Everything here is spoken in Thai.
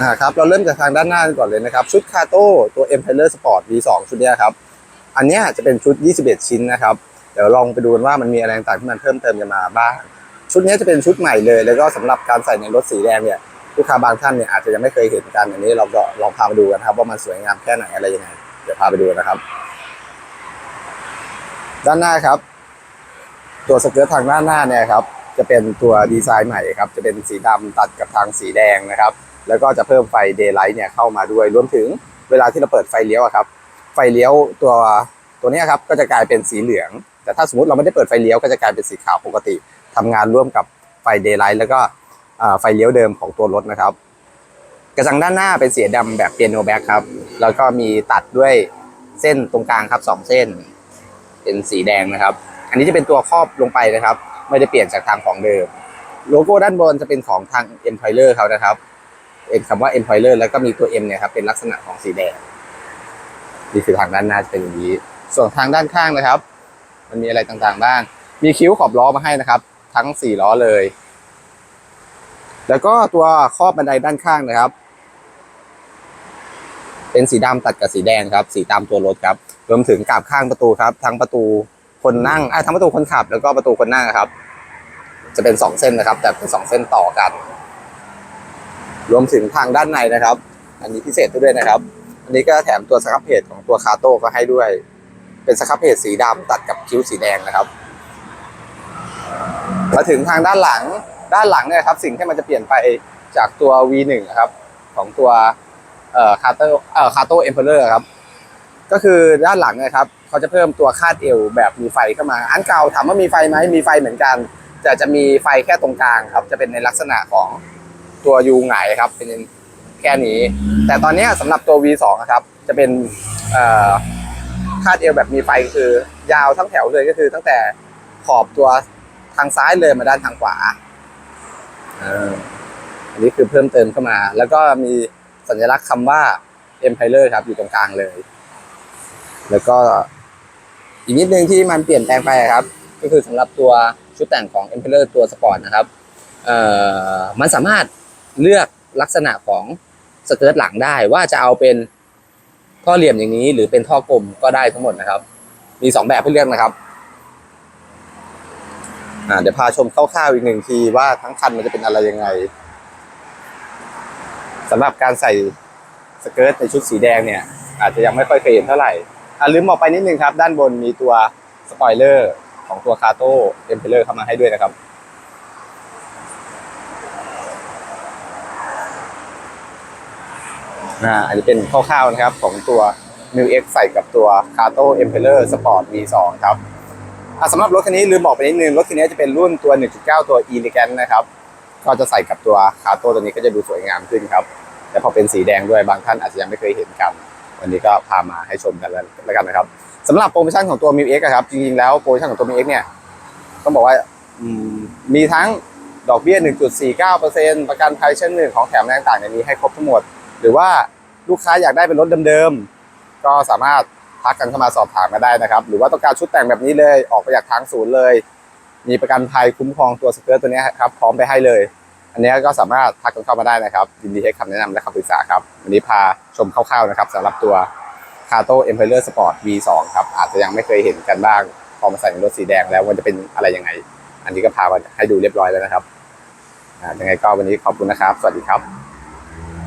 อ่าครับเราเริ่มจากทางด้านหน้าก่อนเลยนะครับ ชุดคาโต้ตัว Emperor Sport V2 ชุดเนี้ยครับ อันเนี้ยจะเป็นชุด 21 ชิ้นนะครับ เดี๋ยวลองไปดูกันว่ามันมีอะไรต่างที่มันเพิ่มเติมกันมาบ้าง ชุดนี้จะเป็นชุดใหม่เลย แล้วก็สำหรับการใส่ในรถสีแดงเนี่ยลูกค้าบางท่านเนี่ยอาจจะยังไม่เคยเห็นกันอันนี้เราก็ลองพาไปดูกันครับว่ามันสวยงามแค่ไหนอะไรยังไงเดี๋ยวพาไปดูนะครับ ด้านหน้าครับ ตัวสเกิร์ตทางด้านหน้าเนี่ยครับจะเป็นตัวดีไซน์ใหม่ครับจะเป็นสีดำตัดกับทางสีแดงนะครับ แล้วก็จะเพิ่มไฟเดย์ไลท์เนี่ยเข้ามาด้วยรวมถึงเวลาที่เราเปิดไฟเลี้ยวครับ ไฟเลี้ยวตัวตัวนี้ครับก็จะกลายเป็นสีเหลือง แต่ถ้าสมมติเราไม่ได้เปิดไฟเลี้ยวก็จะกลายเป็นสีขาวปกติทำงานร่วมกับไฟเดย์ไลท์แล้วก็ไฟเลี้ยวเดิมของตัวรถนะครับ กระจังด้านหน้าเป็นสีดำแบบเปียโนแบ็คครับแล้วก็มีตัดด้วยเส้นตรงกลางครับสองเส้น เป็นสีแดงนะครับ อันนี้จะเป็นตัวครอบลงไปนะครับ ไม่ได้เปลี่ยนจากทางของเดิม โลโก้ด้านบนจะเป็นของทาง Empire เขานะครับ คำว่า Empire แล้วก็มีตัว M เนี่ยครับเป็นลักษณะของสีแดงนี่คือทางด้านหน้าจะเป็นอย่างนี้ ส่วนทางด้านข้างนะครับ มันมีอะไรต่างๆบ้าง มีคิ้วขอบล้อมาให้นะครับ ทั้งสี่ล้อเลย แล้วก็ตัวครอบบันไดด้านข้างนะครับ เป็นสีดำตัดกับสีแดงครับ สีตามตัวรถครับ รวมถึงกาบข้างประตูครับ ทั้งประตูคนนั่งอะทั้งประตูคนขับ แล้วก็ประตูคนนั่งครับ จะเป็นสองเส้นนะครับ แต่เป็นสองเส้นต่อกัน รวมถึงทางด้านในนะครับ อันนี้พิเศษด้วยนะครับ อันนี้ก็แถมตัวสครับเพจของตัวคาโต้ก็ให้ด้วย เป็นสครับเพจสีดำตัดกับคิ้วสีแดงนะครับ มาถึงทางด้านหลังด้านหลังเนี่ยครับ สิ่งที่มันจะเปลี่ยนไปจากตัว V1 นะครับ ของตัวเอ่อคาโต้เอ่อคาโต้เอ็มเพลอร์ครับ ก็คือด้านหลังเนะครับเขาจะเพิ่มตัวคาดเอวแบบมีไฟเข้ามา อันเก่าถามว่ามีไฟไหมมีไฟเหมือนกันแต่จะมีไฟแค่ตรงกลางครับ จะเป็นในลักษณะของ ตัวยูไงายครับ เป็นแค่นี้ แต่ตอนนี้สำหรับตัว V2 นะครับ จะเป็นคาดเอวแบบมีไฟคือยาวทั้งแถวเลยก็คือตั้งแต่ขอบตัวทางซ้ายเลยมาด้านทางขวาอันนี้คือเพิ่มเติมเข้ามา แล้วก็มีสัญลักษณ์คำว่า Empire ครับ อยู่ตรงกลางเลย แล้วก็อีกนิดนึงที่มันเปลี่ยนแปลงไปครับ ก็คือสำหรับตัวชุดแต่งของ Emperor ตัวสปอร์ตนะครับ เอ่อ มันสามารถ เลือกลักษณะของสเกิร์ตหลังได้ว่าจะเอาเป็นท่อเหลี่ยมอย่างนี้ หรือเป็นท่อกลมก็ได้ทั้งหมดนะครับ มีสองแบบให้เลือกนะครับอ่าเดี๋ยวพาชมคร่าวๆอีกหนึ่งทีว่าทั้งคันมันจะเป็นอะไรยังไงสำหรับการใส่สเกิร์ตในชุดสีแดงเนี่ย อาจจะยังไม่ค่อยเคยเห็นเท่าไหร่อะลืมบอกไปนิดนึงครับ ด้านบนมีตัวสปอยเลอร์ของตัวคาโต้เอ็มเพลเลอร์เข้ามาให้ด้วยนะครับ อ่าอันนี้เป็นคร่าวๆนะครับของตัว m ิ w X ใส่กับตัว c a t o Emperor Sport V2 ครับสำหรับรถคันนี้ลืมบอกไปนิดนึง รถคันนี้จะเป็นรุ่นตัว 1.9 ตัว Elegant นะครับ ก็จะใส่กับตัว c a t o ตัวนี้ก็จะดูสวยงามขึ้นครับ แต่พอเป็นสีแดงด้วยบางท่านอาจจะยังไม่เคยเห็นกัน วันนี้ก็พามาให้ชมกันแล้วกันนะครับสำหรับโปรโมชั่นของตัว m ิ w X ครับ จริงๆแล้วโปรโมชั่นของตัว m ิ w X เนี่ยต้องบอกว่ามีทั้งดอกเบี้ย 1.49%ประกันภัยชั้นหนึ่งของแถมต่างๆเนี่ยมีให้ครบทั้งหมด หรือว่า ลูกค้าอยากได้เป็นรถเดิมๆ ก็สามารถทักกันเข้ามาสอบถามมาได้นะครับ หรือว่าต้องการชุดแต่งแบบนี้เลย ออกไปจากทางศูนย์เลย มีประกันภัยคุ้มครองตัวสเกิร์ตตัวนี้ครับ พร้อมไปให้เลย อันนี้ก็สามารถทักกันเข้ามาได้นะครับยินดีให้คำแนะนำและคำปรึกษาครับ วันนี้พาชมคร่าวๆนะครับสำหรับตัว c a t o Emperor Sport V2 ครับ อาจจะยังไม่เคยเห็นกันบ้าง พอมาใส่ในรถสีแดงแล้วมันจะเป็นอะไรยังไง อันนี้ก็พามาให้ดูเรียบร้อยแล้วนะครับอ่ายังไงก็วันนี้ขอบคุณนะครับ สวัสดีครับ